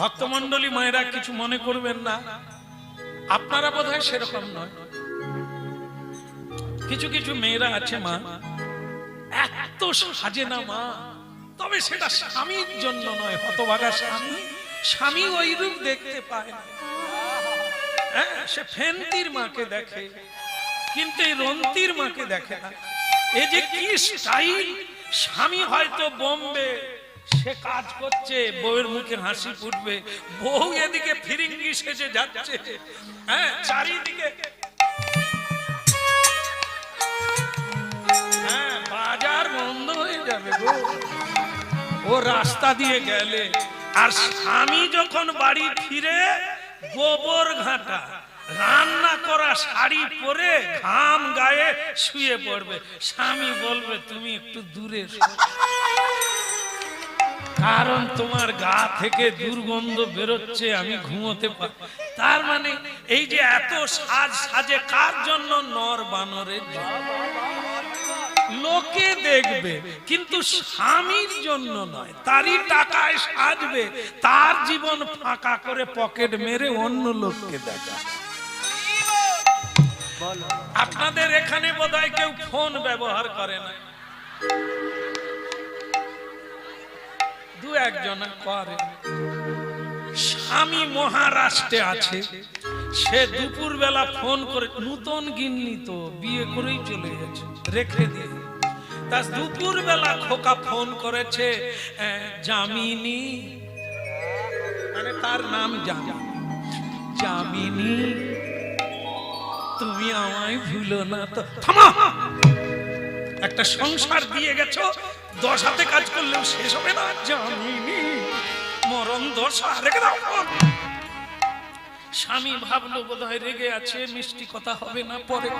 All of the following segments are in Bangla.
ভক্তমন্ডলী মায়েরা কিছু মনে করবেন না। আপনারা বোধ হয় সেরকম নয়। কিছু কিছু মেয়েরা আছে মা। এত সাজে না মা। তবে সেটা স্বামীর জন্য নয়, হতভাগা স্বামী। স্বামী ওই রূপ দেখতে পায় হ্যাঁ সে ফেন্তির মাকে দেখে, কিন্তু এই রন্তির মাকে দেখে না। এই যে কি স্বামী হয়তো বোম্বে সে কাজ করছে, বউয়ের মুখে হাসি ফুটবে, বউ এদিকে ফিরিঙ্গি সেজে যাচ্ছে হ্যাঁ চারিদিকে। হ্যাঁ ও রাস্তা দিয়ে গেলে, আর স্বামী যখন বাড়ি ফিরে, গোবর ঘাটা, রান্না করা শাড়ি পরে ঘাম গায়ে শুয়ে পড়বে। স্বামী বলবে, তুমি একটু দূরে। কারণ তোমার গা থেকে দুর্গন্ধ বেরোচ্ছে, আমি ঘুমোতে পারি তার মানে এই যে এত সাজ সাজে কার জন্য? নর বানরের লোকে দেখবে, কিন্তু স্বামীর জন্য নয়, তারই টাকায় সাজবে, তার জীবন ফাঁকা করে পকেট মেরে অন্য লোককে দেখা। আপনাদের এখানে বোধহয় কেউ ফোন ব্যবহার করে না। দু একজন করে। স্বামী মহারাষ্ট্রে আছে। সে দুপুর বেলা ফোন করে, নূতন গিন্নি তো বিয়ে করেই চলে গেছে, রেখে দিয়ে তা দুপুর বেলা খোকা ফোন করেছে জামিনী মানে তার নাম জামিনী তুমি আমায় ভুলো না তো। একটা সংসার দিয়ে গেছো দশ হাতে কাজ করলেও শেষ হবে না জামিনী মরণ দশা, রেখে দাও। স্বামী ভাবলো বোধহয় রেগে আছে, মিষ্টি কথা হবে না পরে।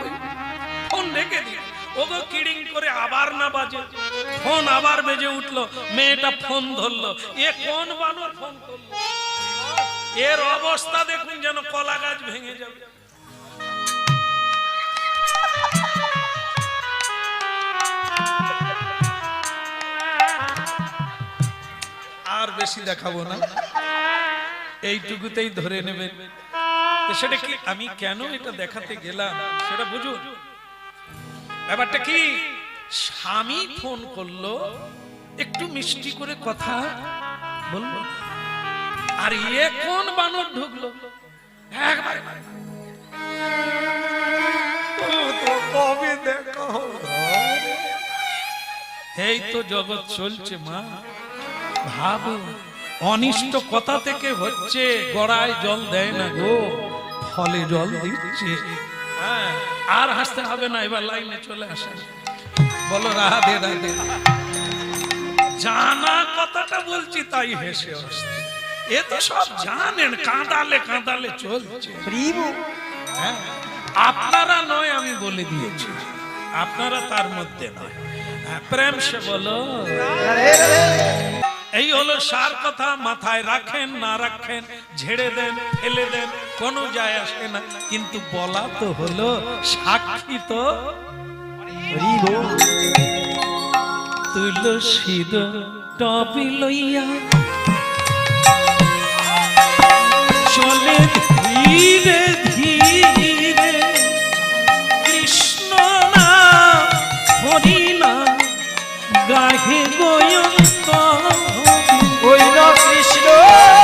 ফোন রেখে দিয়ে, ওগো কিড়িং করে আবার না বাজে। ফোন আবার বেজে উঠল, মেয়েটা ফোন ধরলো। এ কোন বানর ফোন করল? এর অবস্থা দেখুন যেন কলা গাছ ভেঙে যাবে। আর বেশি দেখাবো না। এইটুকুতেই ধরে নেবেন। সেটা কি আমি কেন এটা দেখাতে গেলাম? সেটা বুঝুন। ব্যাপারটা কি? স্বামী ফোন করল, একটু মিষ্টি করে কথা বলল। আর ইয়ে কোন বানর ঢুকলো? দেখা এই তো জগৎ চলছে মা। ভাবো অনিষ্ট কথা থেকে হচ্ছে গড়ায় জল দেয় না গো ফলে জল দিচ্ছে। হ্যাঁ, আর হাসতে হবে না এবার লাইনে চলে আসে বলো রাধে রাধে। জানা কথাটা বলছি তাই হেসে আসছে। এ তো সব জানেন কাঁদালে কাঁদালে চলছে। হ্যাঁ, আপনারা নয় আমি বলে দিয়েছি। আপনারা তার মধ্যে নয়। হ্যাঁ, প্রেম সে বলো। এই হলো সার কথা, মাথায় রাখেন, না রাখেন, ঝেড়ে দেন, ফেলে দেন, কোনো যায় আসে না। কিন্তু বলা তো হলো, সাক্ষী তো তুলসীর লইয়া চলে ধীরে ধীরে, কৃষ্ণ না হরি না গাহে গোয়ন্ত কৃষ্ণ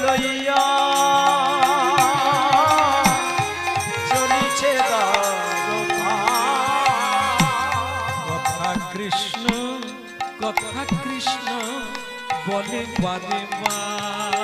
লইয়া চলিছে কথা কৃষ্ণ কথা কৃষ্ণ বলে বারে বা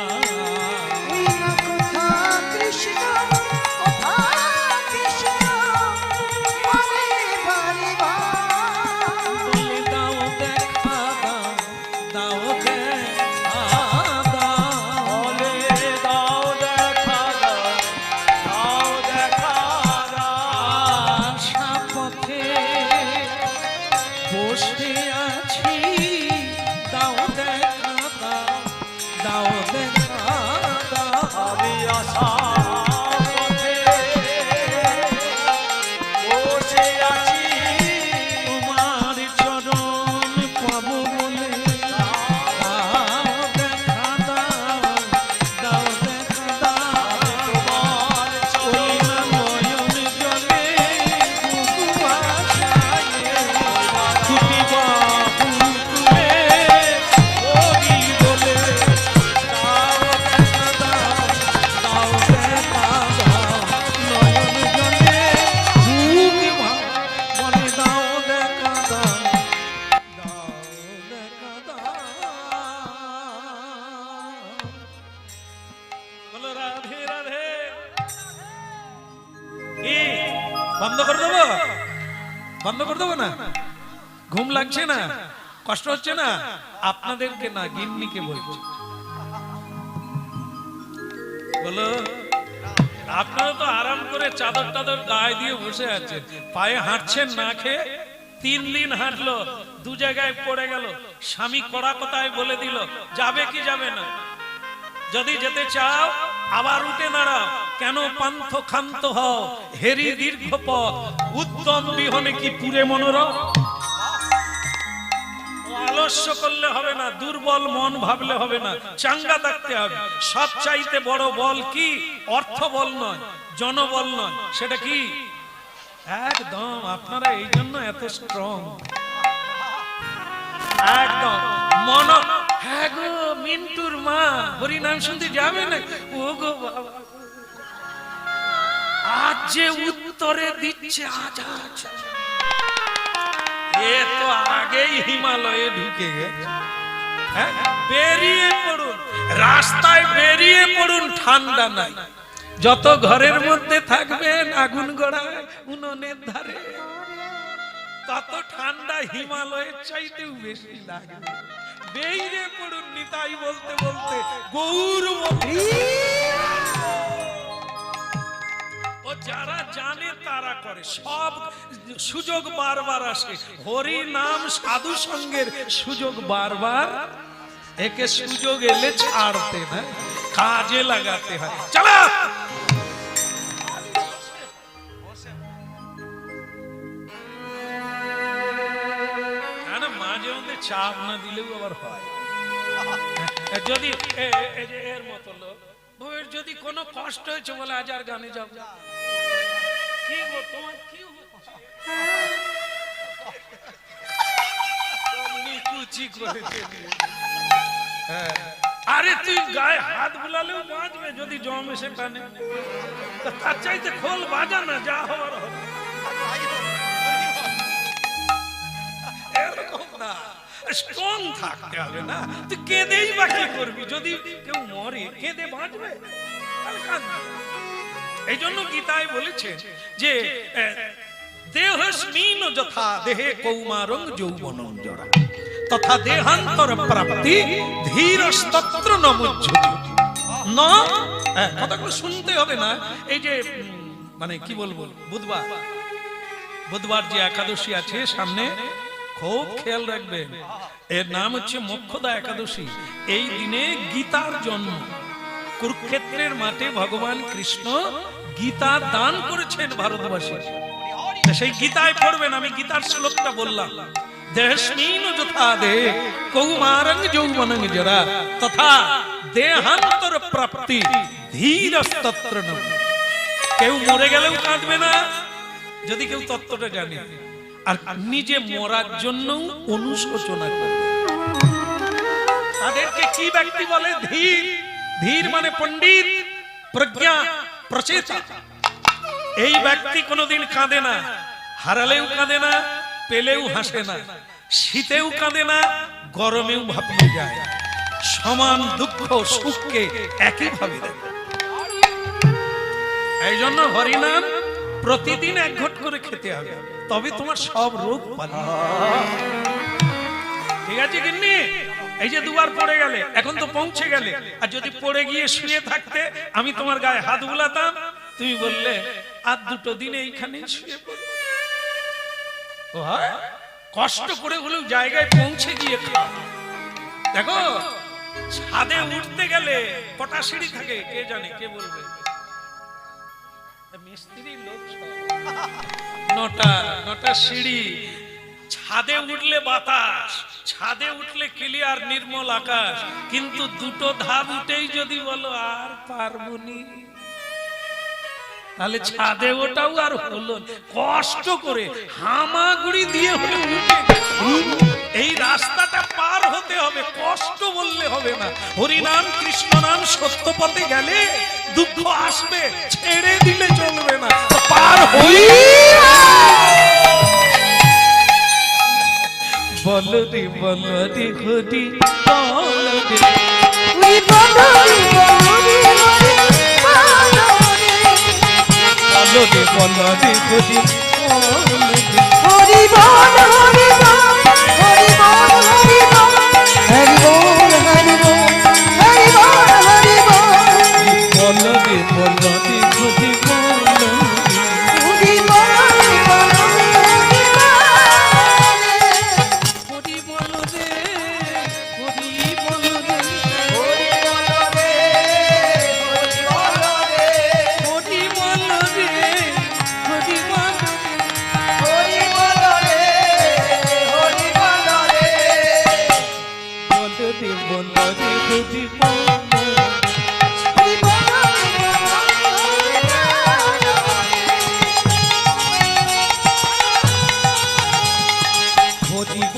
বসে আছি কষ্ট হচ্ছে না? আপনাদেরকে না, গিন্নিকে বলছি। বলো, আপনারা তো আরাম করে চাদর টাদর গায়ে দিয়ে বসে আছেন। পায়ে হাঁটছেন না খেয়ে তিন দিন হাঁটলো, দু জায়গায় পড়ে গেল। স্বামী কড়া কথায় বলে দিল, যাবে কি যাবে না? যদি যেতে চাও, আবার উঠে দাঁড়াও। কেন পান্থ খান্ত হও? হেরি দীর্ঘ পথ। উত্তম বিহনে কি পুরে মনোরম? আলস্য করলে হবে না, দুর্বল মন ভাবলে হবে না, চাঙ্গা থাকতে হবে। সব চাইতে বড় বল কি? অর্থ বল নয়, জনবল নয়। সেটা কি? একদম, আপনারা এই জন্য এত স্ট্রং একদম, মন হ্যাঁ গো, মিন্টুর মা হরিনাম শুনতে যাবে না? ও গো বাবা। আজ যে উত্তরে দিচ্ছে আজ আজ। হ্যাঁ? ঠান্ডা নাই। যত ঘরের মধ্যে থাকবেন আগুন গড়ায় উনুনের ধারে। তত ঠান্ডা হিমালয়ের চাইতেও বেশি লাগবে। বেরিয়ে পড়ুন নিতাই বলতে বলতে গৌর যারা জানে তারা করে। সব সুযোগ বারবার আসে। হরি নাম সাধু সঙ্গের সুযোগ বারবার। একে সুযোগ এলে ছাড়তে না কাজে লাগাতে হয়। চলা! চাপ না দিলেও আবার হয়। যদি এর মতো লোক যদি কোনো কষ্ট হয়েছে বলে আজ আর গানে যাও আরে তুই গায়ে হাত বুলালেও বাঁচবে যদি জম এসে তার চাইতে খোল বাজা না যা হওয়ার এরকম না স্ট্রং থাকতে হবে না তুই কেঁদেই বা কি করবি যদি কেউ মরে কেঁদে বাঁচবে কাঁদবে। এই জন্য গীতায় বলেছে যে দেহস্মিন যথা দেহে কৌমারং যৌবনং জরা তথা দেহান্তর প্রাপ্তি ধীরস্তত্র নমুজ্জতি ন কথাগুলো শুনতে হবে না। এই যে মানে কি বলব, বুধবার। বুধবার যে একাদশী আছে সামনে, খুব খেয়াল রাখবেন। এর নাম হচ্ছে মোক্ষদা একাদশী। এই দিনে গীতার জন্ম। কুরুক্ষেত্রের মাঠে ভগবান কৃষ্ণ গীতা দান করেছেন ভারতবাসী। সেই গীতায় পড়বেন, আমি গীতার শ্লোকটা বললাম। যথা তথা দেহান্তর প্রাপ্তি কেউ মরে গেলেও কাঁদবে না, যদি কেউ তত্ত্বটা জানে। আর নিজে মরার জন্য অনুশোচনা করবে। তাদেরকে কি ব্যক্তি বলে? ধীর। ধীর মানে পণ্ডিত, প্রজ্ঞা প্রচেতা। এই ব্যক্তি কোনোদিন কাঁদে না, হারালেও কাঁদে না, পেলেও হাসে না, শীতেও কাঁদে না, গরমেও ভাপিয়ে যায়। সমান দুঃখ সুখকে একইভাবে দেখে এই জন্য হরিনাম প্রতিদিন এক ঘট করে খেতে হবে, তবে তোমার সব রোগ পালিয়ে ঠিক আছে, গিন্নি? এই যে দুবার পড়ে গেলে, এখন তো পৌঁছে গেলে। আর যদি পড়ে গিয়ে শুয়ে থাকতে আমি তোমার গায়ে হাত বুলাতাম, তুমি বললে, আর দুটো দিন এইখানে শুয়ে পড়ো? কষ্ট করে হলেও জায়গায় পৌঁছে গিয়ে দেখো, ছাদে উঠতে গেলে কটা সিঁড়ি থাকে? কে জানে, কে বলবে? মিস্ত্রি লোক নটা নটা সিঁড়ি। ছাদে উঠলে বাতাস, ছাদে উঠলে ক্লিয়ার নির্মল আকাশ, কিন্তু দুটো ধাপ উঠেই যদি বলো আর পারবনি। তাহলে ছাদে ওটাও আর হলো কষ্ট করে হামাগুড়ি দিয়ে হলে উঠে এই রাস্তাটা পার হতে হবে, কষ্ট বললে হবে না। হরিনাম কৃষ্ণ নাম সত্য পথে গেলে দুঃখ আসবে, ছেড়ে দিলে চলবে না। পার হই বনরে বনরে ঘটি বনরে ওই বনরে বনরে বনরে ঘটি বনরে হরি বনরে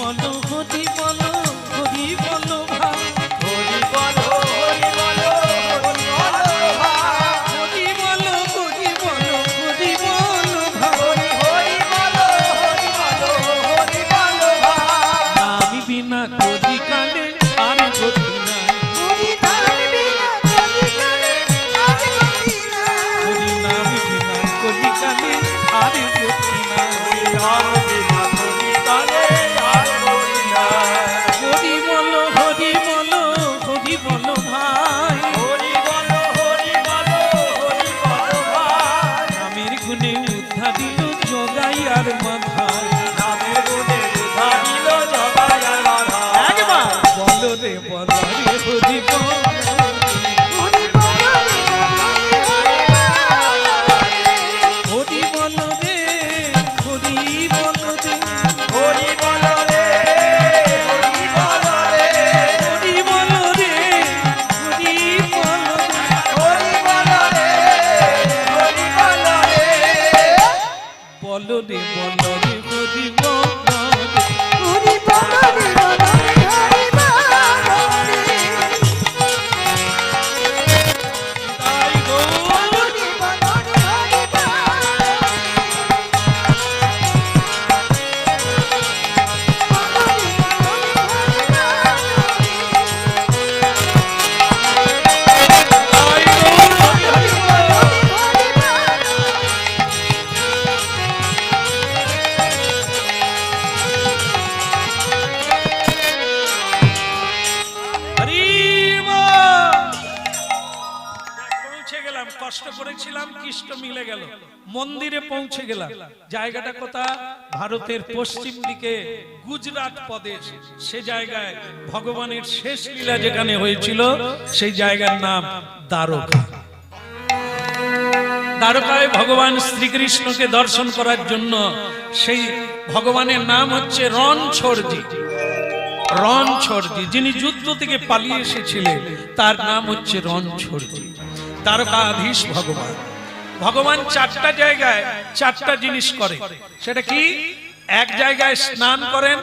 বলো জীবনে উদ্ধার দিল জগাই আর মাধ ভারতের পশ্চিম দিকে গুজরাট প্রদেশ, সে জায়গায় ভগবানের শেষ লীলা যেখানে হয়েছিল, সেই জায়গার নাম দ্বারকা। দ্বারকায় ভগবান শ্রীকৃষ্ণকে দর্শন করার জন্য সেই ভগবানের নাম হচ্ছে রণছড়জি। রণছড়জি, যিনি যুদ্ধ থেকে পালিয়ে এসেছিলেন, তার নাম হচ্ছে রণছড়জি। তারকাধীশ ভগবান। ভগবান চারটা জায়গায় চারটা জিনিস করে। সেটা কি? এক জায়গায় স্নান করেন,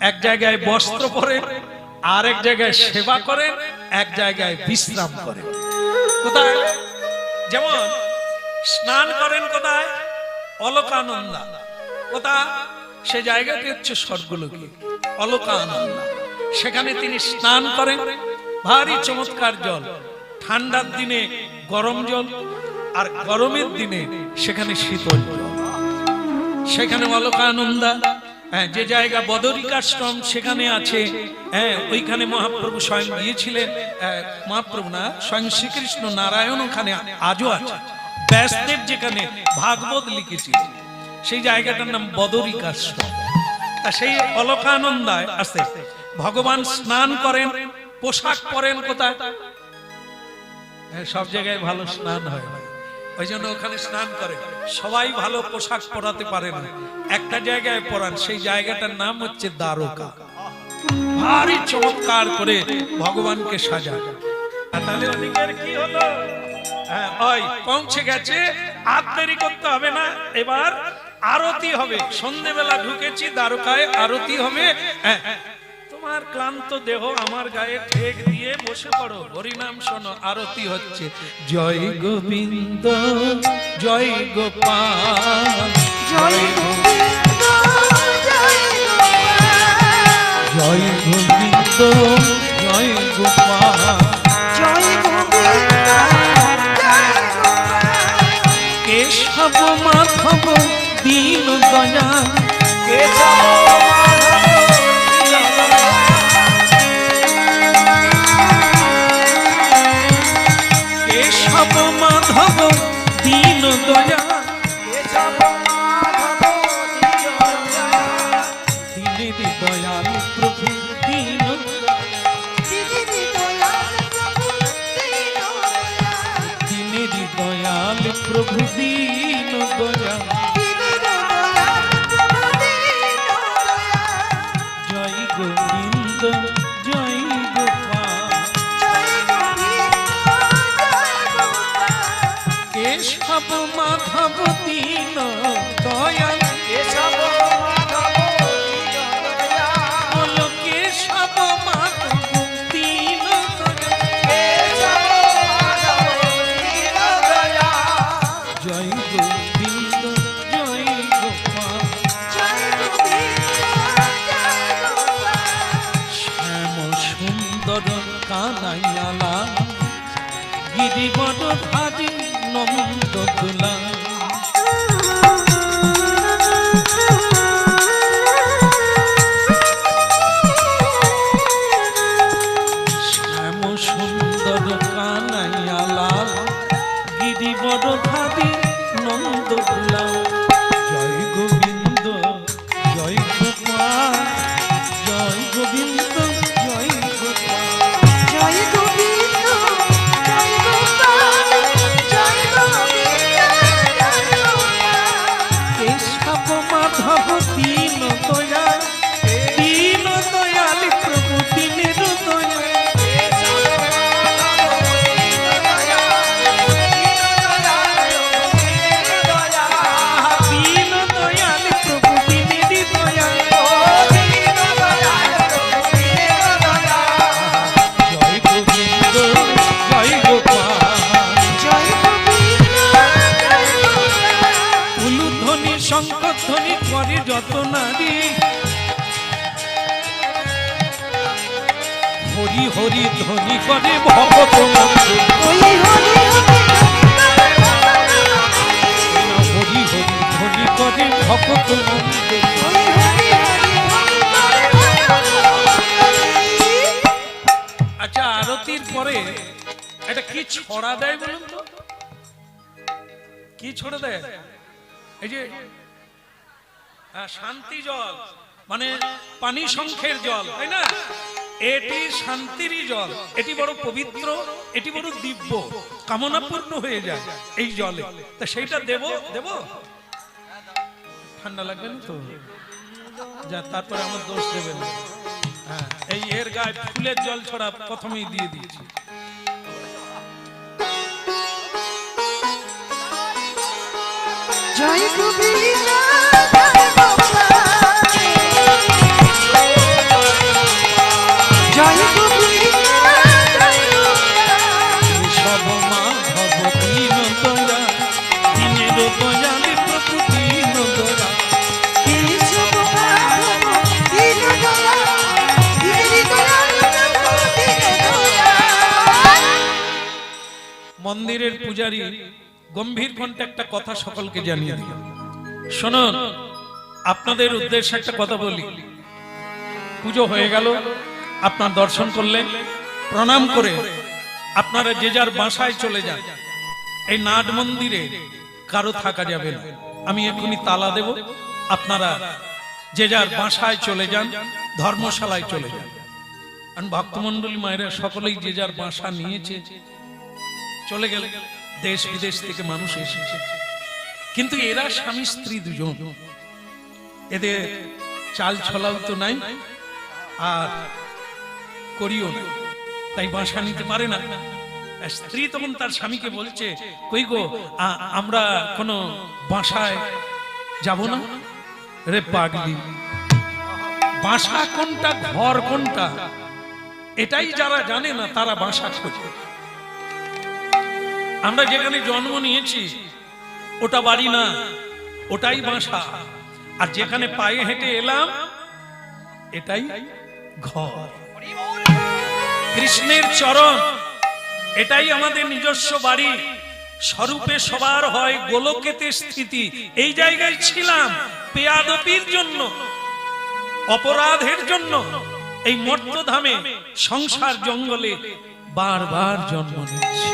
এক জায়গায় বস্ত্র পরেন আর এক জায়গায় সেবা করেন, এক জায়গায় বিশ্রাম করেন। কোথায়? যেমন, স্নান করেন কোথায়? অলকানন্দা। কোথা সে জায়গাটি হচ্ছে স্বর্গলোকে, অলকানন্দা। সেখানে তিনি স্নান করেন, ভারী চমৎকার জল, ঠান্ডার দিনে গরম জল, আর গরমের দিনে সেখানে শীতল জল। সেখানে অলকানন্দা হ্যাঁ, যে জায়গা বদরিকাশ্রম সেখানে আছে হ্যাঁ ওইখানে মহাপ্রভু স্বয়ং গিয়েছিলেন হ্যাঁ, মহাপ্রভু না স্বয়ং শ্রীকৃষ্ণ নারায়ণ ওখানে আজও আছে। ব্যাসদেব যেখানে ভাগবত লিখেছিলেন সেই জায়গাটার নাম বদরিকাশ্রম সেই অলকানন্দায় আছে। ভগবান স্নান করেন পোশাক পরেন কোথায়? হ্যাঁ, সব জায়গায় ভালো স্নান হয় না। ওই জন্য ওখানে স্নান করে। সবাই ভালো পোশাক পরাতে পারে না। একটা জায়গায় পরান সেই জায়গাটার নাম হচ্ছে দ্বারকা। ভারী চমৎকার করে ভগবানকে ওদিকের কি হলো? হ্যাঁ, পৌঁছে গেছে। আর করতে হবে না। এবার আরতি হবে। সন্ধেবেলা ঢুকেছি দ্বারকায় আরতি হবে। হ্যাঁ, তোমার ক্লান্ত দেহ আমার গায়ে ঠেক দিয়ে বসে পড়ো। হরিনাম শোনো আরতি হচ্ছে। জয় গোবিন্দ জয় গোপাল। জয় গোবিন্দ জয় গোবিন্দ জয় গোপাল। জয় গোবিন্দ কেশব মাধব দীন দয়া কেশব কেশব কেশব মাধব দীন দয়াল। কেশব মাধব দীন কেশব মাধব দীন জয় গোবিন্দ জয় গোপাল। শ্যাম সুন্দর কানাইয়ালা গিরিবর ধারি নন্দ তুলা হরি ধ্বনি করে ভগত হরি হরি ধ্বনি করে ভগত আচ্ছা আরতির পরে এটা কি ছড়া দেয় বলুন তো? কি ছড়া দেয়? এই যে হ্যাঁ, শান্তি জল মানে পানি সংখ্যের জল তাই না? এটি শান্তিরই জল। এটি বড় পবিত্র, এটি বড় দিব্য। কামনাপূর্ণ হয়ে যায় এই জলে। তা সেইটা দেব দেব? ঠান্ডা লাগবে না তো? যা, তারপরে আমার দোষ দেবেন না। হ্যাঁ এই এর গায়ে ফুলের জল ছড়া প্রথমেই দিয়ে দিয়েছি জয় গোবিন্দ মন্দিরের পূজারী গম্ভীর কণ্ঠে একটা কথা সকলকে জানিয়ে দিল। শুনুন, আপনাদের উদ্দেশ্যে একটা কথা বলি। পুজো হয়ে গেল, আপনার দর্শন করলেন। প্রণাম করে আপনারা যে যার বাসায় চলে যান। এই নাট মন্দিরে কারও থাকা যাবে না। আমি এখনই তালা দেব। আপনারা যে যার বাসায় চলে যান, ধর্মশালায় চলে যান। আর ভক্তমন্ডলী মায়েরা সকলেই যে যার বাসা নিয়েছে চলে গেল। দেশ বিদেশ থেকে মানুষ এসেছে। কিন্তু এরা স্বামী, স্ত্রী দুজন। এদের চাল ছলাও তো নাই, আর করিও না তাই বাসা নিতে পারে না। স্ত্রী তখন তার স্বামীকে বলছে, কই গো আমরা কোনো বাসায় যাব না? রে পাগলি, বাসা কোনটা, ঘর কোনটা? এটাই যারা জানে না, তারা বাসা খোঁজে। আমরা যেখানে জন্ম নিয়েছি, ওটা বাড়ি না, ওটাই বাসা। আর যেখানে পায়ে হেঁটে এলাম, এটাই ঘর। কৃষ্ণের চরণ, এটাই আমাদের নিজস্ব বাড়ি। স্বরূপে সবার হয় গোলকেতে স্থিতি। এই জায়গায় ছিলাম পেয়াদপির জন্য, অপরাধের জন্য। এই মর্তধামে সংসার জঙ্গলে বারবার জন্ম নিচ্ছে